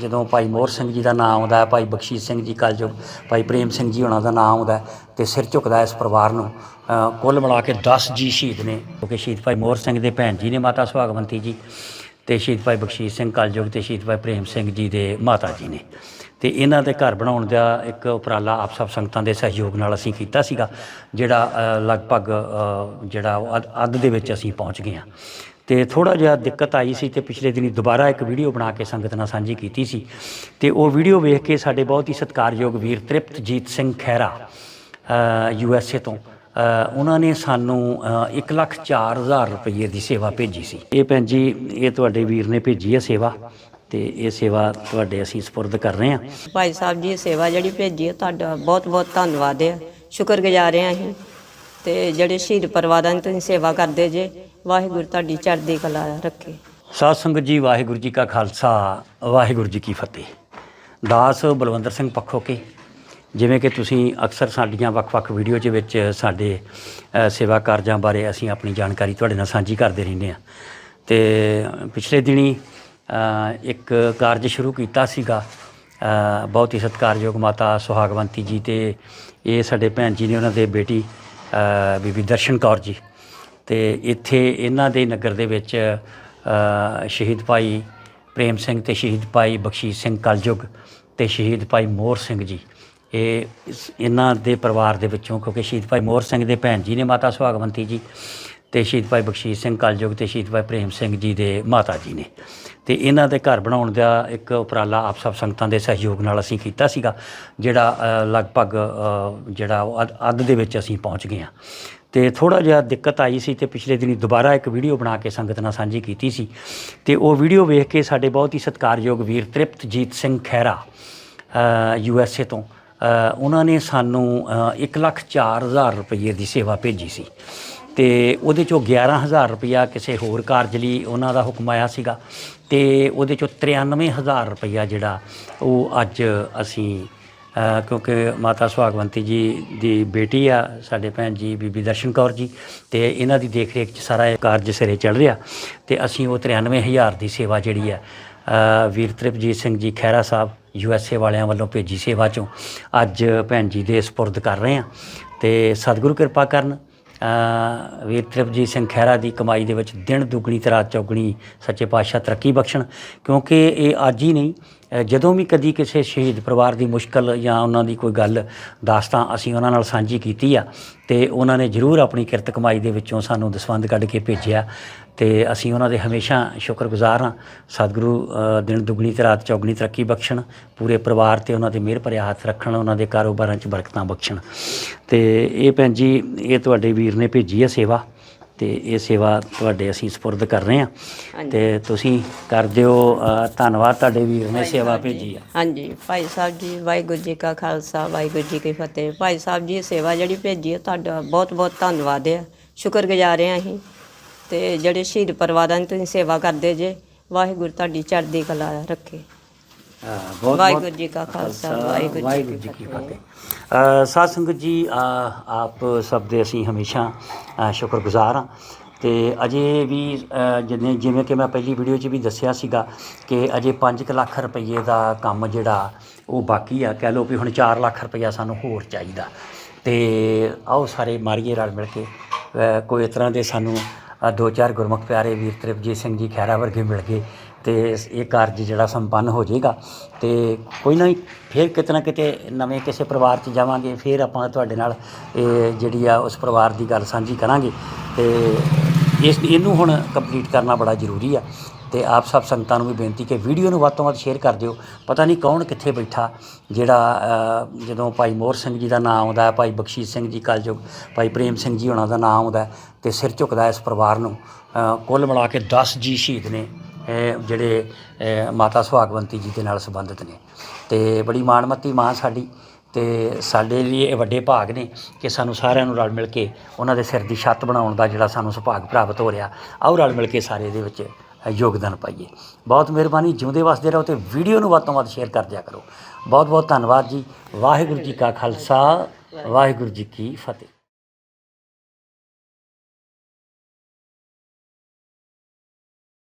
ਜਦੋਂ ਭਾਈ ਮੋਹਰ ਸਿੰਘ ਜੀ ਦਾ ਨਾਮ ਆਉਂਦਾ ਭਾਈ ਬਖਸ਼ੀਸ਼ ਸਿੰਘ ਜੀ ਕਲਯੁਗ, ਭਾਈ ਪ੍ਰੇਮ ਸਿੰਘ ਜੀ ਉਹਨਾਂ ਦਾ ਨਾਮ ਆਉਂਦਾ ਹੈ ਤੇ ਸਿਰ ਝੁਕਦਾ ਇਸ ਪਰਿਵਾਰ ਨੂੰ ਕੁੱਲ ਮਿਲਾ ਕੇ 10 ਜੀ ਸ਼ਹੀਦ ਨੇ ਕਿਉਂਕਿ ਸ਼ਹੀਦ ਭਾਈ ਮੋਹਰ ਸਿੰਘ ਦੇ ਭੈਣ ਜੀ ਨੇ ਮਾਤਾ ਸੁਹਾਗਵੰਤੀ ਜੀ ਤੇ ਸ਼ਹੀਦ ਭਾਈ ਬਖਸ਼ੀਸ਼ ਸਿੰਘ ਕਲਯੁਗ ਤੇ ਸ਼ਹੀਦ ਭਾਈ ਪ੍ਰੇਮ ਸਿੰਘ ਜੀ ਦੇ ਮਾਤਾ ਜੀ ਨੇ। ਤੇ ਇਹਨਾਂ ਦੇ ਘਰ ਬਣਾਉਣ ਦਾ ਇੱਕ ਉਪਰਾਲਾ ਆਪ ਸਭ ਸੰਗਤਾਂ ਦੇ ਸਹਿਯੋਗ ਨਾਲ ਅਸੀਂ ਕੀਤਾ ਸੀਗਾ, ਜਿਹੜਾ ਲਗਭਗ ਜਿਹੜਾ ਅੱਧ- ਅੱਧ ਦੇ ਵਿੱਚ ਅਸੀਂ ਪਹੁੰਚ ਗਏ ਹਾਂ। ਤੇ ਥੋੜਾ ਜਿਹਾ ਦਿੱਕਤ ਆਈ ਸੀ ਤੇ ਪਿਛਲੇ ਦਿਨੀ ਦੁਬਾਰਾ ਇੱਕ ਵੀਡੀਓ ਬਣਾ ਕੇ ਸੰਗਤ ਨਾਲ ਸਾਂਝੀ ਕੀਤੀ ਸੀ। ਤੇ ਉਹ ਵੀਡੀਓ ਵੇਖ ਕੇ ਸਾਡੇ ਬਹੁਤ ਹੀ ਸਤਿਕਾਰਯੋਗ ਵੀਰ Triptjeet Singh Khaira U S A ਤੋਂ ਉਹਨਾਂ ਨੇ ਸਾਨੂੰ 1 ਲੱਖ 4000 ਰੁਪਏ ਦੀ ਸੇਵਾ ਭੇਜੀ ਸੀ। ਇਹ ਭੈਣ ਜੀ, ਇਹ ਤੁਹਾਡੇ ਵੀਰ ਨੇ ਭੇਜੀ ਹੈ ਸੇਵਾ ਤੇ ਇਹ ਸੇਵਾ ਤੁਹਾਡੇ ਅਸੀਂ ਸਪੁਰਦ ਕਰ ਰਹੇ ਹਾਂ। ਭਾਈ ਸਾਹਿਬ ਜੀ, ਇਹ ਸੇਵਾ ਜਿਹੜੀ ਭੇਜੀ ਹੈ ਤੁਹਾਡਾ ਬਹੁਤ ਬਹੁਤ ਧੰਨਵਾਦ ਹੈ ਸ਼ੁਕਰਗੁਜ਼ਾਰ ਹਾਂ ਅਸੀਂ ਤੇ ਜਿਹੜੇ ਸ਼ਹੀਦ ਪਰਿਵਾਰਾਂ ਦੀ ਤੁਸੀਂ ਸੇਵਾ ਕਰਦੇ ਜੇ ਵਾਹਿਗੁਰੂ ਤੁਹਾਡੀ ਚੜ੍ਹਦੀ ਕਲਾ ਰੱਖੇ। ਸਾਧ ਸੰਗਤ ਜੀ, ਵਾਹਿਗੁਰੂ ਜੀ ਕਾ ਖਾਲਸਾ, ਵਾਹਿਗੁਰੂ ਜੀ ਕੀ ਫਤਿਹ। ਦਾਸ ਬਲਵੰਦਰ ਸਿੰਘ ਪੱਖੋ ਕੇ, ਜਿਵੇਂ ਕਿ ਤੁਸੀਂ ਅਕਸਰ ਸਾਡੀਆਂ ਵੱਖ-ਵੱਖ ਵੀਡੀਓ 'ਚ ਵਿੱਚ ਸਾਡੇ ਸੇਵਾ ਕਾਰਜਾਂ ਬਾਰੇ ਅਸੀਂ ਆਪਣੀ ਜਾਣਕਾਰੀ ਤੁਹਾਡੇ ਨਾਲ ਸਾਂਝੀ ਕਰਦੇ ਰਹਿੰਦੇ ਹਾਂ। ਤੇ ਪਿਛਲੇ ਦਿਨੀ ਇੱਕ ਕਾਰਜ ਸ਼ੁਰੂ ਕੀਤਾ ਸੀਗਾ ਬਹੁਤ ਹੀ ਸਤਿਕਾਰਯੋਗ ਮਾਤਾ ਸੁਹਾਗਵੰਤੀ ਜੀ ਤੇ ਇਹ ਸਾਡੇ ਭੈਣ ਜੀ ਨੇ ਉਹਨਾਂ ਦੇ ਬੇਟੀ ਬੀਬੀ ਦਰਸ਼ਨ ਕੌਰ ਜੀ। ਤੇ ਇੱਥੇ ਇਹਨਾਂ ਦੇ ਨਗਰ ਦੇ ਵਿੱਚ ਸ਼ਹੀਦ ਭਾਈ ਪ੍ਰੇਮ ਸਿੰਘ ਤੇ ਸ਼ਹੀਦ ਭਾਈ ਬਖਸ਼ੀਸ਼ ਸਿੰਘ ਕਲਯੁਗ ਤੇ ਸ਼ਹੀਦ ਭਾਈ ਮੋਹਰ ਸਿੰਘ ਜੀ। ਇਹ ਇਹਨਾਂ ਦੇ ਪਰਿਵਾਰ ਦੇ ਵਿੱਚੋਂ ਕਿਉਂਕਿ ਸ਼ਹੀਦ ਭਾਈ ਮੋਹਰ ਸਿੰਘ ਦੇ ਭੈਣ ਜੀ ਨੇ ਮਾਤਾ ਸੁਹਾਗਵੰਤੀ ਜੀ ਤੇ ਸ਼ਹੀਦ ਭਾਈ ਬਖਸ਼ੀਸ਼ ਸਿੰਘ ਕਲਯੁਗ ਤੇ ਸ਼ਹੀਦ ਭਾਈ ਪ੍ਰੇਮ ਸਿੰਘ ਜੀ ਦੇ ਮਾਤਾ ਜੀ ਨੇ। ਤੇ ਇਹਨਾਂ ਦੇ ਘਰ ਬਣਾਉਣ ਦਾ ਇੱਕ ਉਪਰਾਲਾ ਆਪ ਸਭ ਸੰਗਤਾਂ ਦੇ ਸਹਿਯੋਗ ਨਾਲ ਅਸੀਂ ਕੀਤਾ ਸੀਗਾ, ਜਿਹੜਾ ਲਗਭਗ ਜਿਹੜਾ ਉਹ ਅੱਧ- ਦੇ ਵਿੱਚ ਅਸੀਂ ਪਹੁੰਚ ਗਏ ਹਾਂ। ਤੇ ਥੋੜਾ ਜਿਹਾ ਦਿੱਕਤ ਆਈ ਸੀ ਤੇ ਪਿਛਲੇ ਦਿਨੀ ਦੁਬਾਰਾ ਇੱਕ ਵੀਡੀਓ ਬਣਾ ਕੇ ਸੰਗਤ ਨਾਲ ਸਾਂਝੀ ਕੀਤੀ ਸੀ। ਤੇ ਉਹ ਵੀਡੀਓ ਵੇਖ ਕੇ ਸਾਡੇ ਬਹੁਤ ਹੀ ਸਤਿਕਾਰਯੋਗ ਵੀਰ Triptjeet Singh Khaira U S A ਤੋਂ ਉਹਨਾਂ ਨੇ ਸਾਨੂੰ 1 ਲੱਖ 4000 ਰੁਪਏ ਦੀ ਸੇਵਾ ਭੇਜੀ ਸੀ। ਤੇ ਉਹਦੇ ਚੋਂ 11000 ਰੁਪਇਆ ਕਿਸੇ ਹੋਰ ਕਾਰਜ ਲਈ ਉਹਨਾਂ ਦਾ ਹੁਕਮ ਆਇਆ ਸੀਗਾ ਤੇ ਉਹਦੇ ਚੋਂ 93000 ਰੁਪਇਆ ਜਿਹੜਾ ਉਹ ਅੱਜ ਅਸੀਂ ਕਿਉਂਕਿ ਮਾਤਾ ਸੁਹਾਗਵੰਤੀ ਜੀ ਦੀ ਬੇਟੀ ਆ, ਸਾਡੇ ਭੈਣ ਜੀ ਬੀਬੀ ਦਰਸ਼ਨ ਕੌਰ ਜੀ, ਤੇ ਇਹਨਾਂ ਦੀ ਦੇਖ ਰੇਖ ਚ ਸਾਰਾ ਕਾਰਜ ਸਿਰੇ ਚੱਲ ਰਿਹਾ ਤੇ ਅਸੀਂ ਉਹ 93000 ਦੀ ਸੇਵਾ ਜਿਹੜੀ ਆ ਵੀਰ Tripjeet Singh ji Khaira Sahib, U S A ਵਾਲਿਆਂ ਵੱਲੋਂ ਭੇਜੀ ਸੇਵਾ ਚੋਂ ਅੱਜ ਭੈਣ ਜੀ ਦੇ ਸਪੁਰਦ ਕਰ ਰਹੇ ਆ ਤੇ ਸਤਿਗੁਰੂ ਕਿਰਪਾ ਕਰਨ ਵੀਰ ਤ੍ਰਿਪਜੀਤ ਸਿੰਘ ਖਹਿਰਾ ਦੀ ਕਮਾਈ ਦੇ ਵਿੱਚ ਦਿਨ ਦੁੱਗਣੀ ਤੇ ਰਾਤ ਚੌਗਣੀ ਸੱਚੇ ਪਾਤਸ਼ਾਹ ਤਰੱਕੀ ਬਖਸ਼ਣ, ਕਿਉਂਕਿ ਇਹ ਅੱਜ ਹੀ ਨਹੀਂ ਜਦੋਂ ਵੀ ਕਦੀ ਕਿਸੇ ਸ਼ਹੀਦ ਪਰਿਵਾਰ ਦੀ ਮੁਸ਼ਕਲ ਜਾਂ ਉਹਨਾਂ ਦੀ ਕੋਈ ਗੱਲ ਦਾਸਤਾਂ ਅਸੀਂ ਉਹਨਾਂ ਨਾਲ ਸਾਂਝੀ ਕੀਤੀ ਆ, ਤੇ ਉਹਨਾਂ ਨੇ ਜ਼ਰੂਰ ਆਪਣੀ ਕਿਰਤ ਕਮਾਈ ਦੇ ਵਿੱਚੋਂ ਸਾਨੂੰ ਦਸਵੰਧ ਕੱਢ ਕੇ ਭੇਜਿਆ। ਤੇ ਅਸੀਂ ਉਹਨਾਂ ਦੇ ਹਮੇਸ਼ਾ ਸ਼ੁਕਰਗੁਜ਼ਾਰ ਹਾਂ। ਸਤਿਗੁਰੂ ਦਿਨ ਦੁੱਗਣੀ ਤੇ ਰਾਤ ਚੌਗਣੀ ਤਰੱਕੀ ਬਖਸ਼ਣ ਪੂਰੇ ਪਰਿਵਾਰ ਤੇ ਉਹਨਾਂ ਦੇ ਮਿਹਰ ਭਰਿਆ ਹੱਥ ਰੱਖਣ ਉਹਨਾਂ ਦੇ ਕਾਰੋਬਾਰਾਂ 'ਚ ਬਰਕਤਾਂ ਬਖਸ਼ਣ। ਤੇ ਇਹ ਭੈਣ ਜੀ ਇਹ ਤੁਹਾਡੇ ਵੀਰ ਨੇ ਭੇਜੀ ਹੈ ਸੇਵਾ ਤੇ ਇਹ ਸੇਵਾ ਤੁਹਾਡੇ ਅਸੀਂ ਸਪੁਰਦ ਕਰ ਰਹੇ ਹਾਂ। ਤੇ ਤੁਸੀਂ ਕਰ ਦਿਓ ਧੰਨਵਾਦ ਤੁਹਾਡੇ ਵੀਰ ਨੇ ਸੇਵਾ ਭੇਜੀ ਆ। ਹਾਂਜੀ ਭਾਈ ਸਾਹਿਬ ਜੀ ਵਾਹਿਗੁਰੂ ਜੀ ਕਾ ਖਾਲਸਾ ਵਾਹਿਗੁਰੂ ਜੀ ਕੀ ਫਤਿਹ। ਭਾਈ ਸਾਹਿਬ ਜੀ ਇਹ ਸੇਵਾ ਜਿਹੜੀ ਭੇਜੀ ਹੈ ਤੁਹਾਡਾ ਬਹੁਤ ਬਹੁਤ ਧੰਨਵਾਦ ਹੈ ਸ਼ੁਕਰਗੁਜ਼ਾਰ ਹਾਂ ਅਸੀਂ। ਤੇ ਜਿਹੜੇ ਸ਼ਹੀਦ ਪਰਿਵਾਰਾਂ ਦੀ ਤੁਸੀਂ ਸੇਵਾ ਕਰਦੇ ਜੇ ਵਾਹਿਗੁਰੂ ਤੁਹਾਡੀ ਚੜ੍ਹਦੀ ਕਲਾ ਰੱਖੇ। ਅ, ਬਹੁਤ ਵਾਹਿਗੁਰੂ ਜੀ ਕਾ ਖਾਲਸਾ ਵਾਹਿਗੁਰੂ ਜੀ ਵਾਹਿਗੁਰੂ ਜੀ ਕੀ ਫਤਿਹ। ਅ, ਸਾਧ ਸੰਗਤ ਜੀ ਆਪ ਸਭ ਦੇ ਅਸੀਂ ਹਮੇਸ਼ਾ ਸ਼ੁਕਰਗੁਜ਼ਾਰ ਹਾਂ। ਤੇ ਅਜੇ ਵੀ ਅ, ਜਿਵੇਂ ਜਿਵੇਂ ਕਿ ਮੈਂ ਪਹਿਲੀ ਵੀਡੀਓ 'ਚ ਵੀ ਦੱਸਿਆ ਸੀਗਾ ਕਿ ਅਜੇ 5 ਲੱਖ ਰੁਪਏ ਦਾ ਕੰਮ ਜਿਹੜਾ ਉਹ ਬਾਕੀ ਆ। ਕਹਿ ਲਓ ਵੀ ਹੁਣ 4 ਲੱਖ ਰੁਪਇਆ ਸਾਨੂੰ ਹੋਰ ਚਾਹੀਦਾ। ਤੇ ਆਓ ਸਾਰੇ ਮਾਰੀਏ ਰਲ ਮਿਲ ਕੇ ਕੋਈ ਇਸ ਤਰ੍ਹਾਂ ਦੇ ਸਾਨੂੰ ਦੋ ਚਾਰ ਗੁਰਮੁਖ ਪਿਆਰੇ ਵੀਰ ਤ੍ਰਿਪਜੀਤ ਸਿੰਘ ਜੀ ਖਹਿਰਾ ਵਰਗੇ ਮਿਲ ਗਏ ਤੇ ਇਹ ਕਾਰਜ ਜਿਹੜਾ ਸੰਪੰਨ ਹੋ ਜਾਏਗਾ ਤੇ ਕੋਈ ਨਾ ਫਿਰ ਕਿਤੇ ਨਾ ਕਿਤੇ ਨਵੇਂ ਕਿਸੇ ਪਰਿਵਾਰ 'ਚ ਜਾਵਾਂਗੇ, ਫਿਰ ਆਪਾਂ ਤੁਹਾਡੇ ਨਾਲ ਇਹ ਜਿਹੜੀ ਆ ਉਸ ਪਰਿਵਾਰ ਦੀ ਗੱਲ ਸਾਂਝੀ ਕਰਾਂਗੇ ਤੇ ਇਸ ਇਹਨੂੰ ਹੁਣ ਕੰਪਲੀਟ ਕਰਨਾ ਬੜਾ ਜ਼ਰੂਰੀ ਆ। ਤੇ ਆਪ ਸਭ ਸੰਗਤਾਂ ਨੂੰ ਵੀ ਬੇਨਤੀ ਕਿ ਵੀਡੀਓ ਨੂੰ ਵੱਧ ਤੋਂ ਵੱਧ ਸ਼ੇਅਰ ਕਰ ਦਿਓ। ਪਤਾ ਨਹੀਂ ਕੌਣ ਕਿੱਥੇ ਬੈਠਾ, ਜਿਹੜਾ ਜਦੋਂ ਭਾਈ ਮੋਹਰ ਸਿੰਘ ਜੀ ਦਾ ਨਾਮ ਆਉਂਦਾ ਹੈ ਭਾਈ ਬਖਸ਼ੀਸ਼ ਸਿੰਘ ਜੀ ਕਲਯੁਗ, ਭਾਈ ਪ੍ਰੇਮ ਸਿੰਘ ਜੀ ਉਹਨਾਂ ਦਾ ਨਾਮ ਆਉਂਦਾ ਹੈ ਤੇ ਸਿਰ ਝੁਕਦਾ ਇਸ ਪਰਿਵਾਰ ਨੂੰ ਕੁੱਲ ਮਿਲਾ ਕੇ 10 ਜੀ ਸ਼ਹੀਦ ਨੇ ਜਿਹੜੇ ਮਾਤਾ ਸੁਹਾਗਵੰਤੀ ਜੀ ਦੇ ਨਾਲ ਸੰਬੰਧਿਤ ਨੇ। ਤੇ ਬੜੀ ਮਾਣਮੱਤੀ ਮਾਂ ਸਾਡੀ ਤੇ ਸਾਡੇ ਲਈ ਇਹ ਵੱਡੇ ਭਾਗ ਨੇ ਕਿ ਸਾਨੂੰ ਸਾਰਿਆਂ ਨੂੰ ਰਲ ਮਿਲ ਕੇ ਉਹਨਾਂ ਦੇ ਸਿਰ ਦੀ ਛੱਤ ਬਣਾਉਣ ਦਾ ਜਿਹੜਾ ਸਾਨੂੰ ਸੁਭਾਗ ਪ੍ਰਾਪਤ ਹੋ ਰਿਹਾ। ਆਓ ਰਲ ਮਿਲ ਕੇ ਸਾਰੇ ਇਹਦੇ ਵਿੱਚ ਯੋਗਦਾਨ ਪਾਈਏ। ਬਹੁਤ ਮਿਹਰਬਾਨੀ। ਜਿਉਂਦੇ ਵਸਦੇ ਰਹੋ ਤੇ ਵੀਡੀਓ ਨੂੰ ਵੱਧ ਤੋਂ ਵੱਧ ਸ਼ੇਅਰ ਕਰ ਦਿਆ ਕਰੋ। ਬਹੁਤ ਬਹੁਤ ਧੰਨਵਾਦ ਜੀ। ਵਾਹਿਗੁਰੂ ਜੀ ਕਾ ਖਾਲਸਾ। ਵਾਹਿਗੁਰੂ ਜੀ ਕੀ ਫਤਿਹ।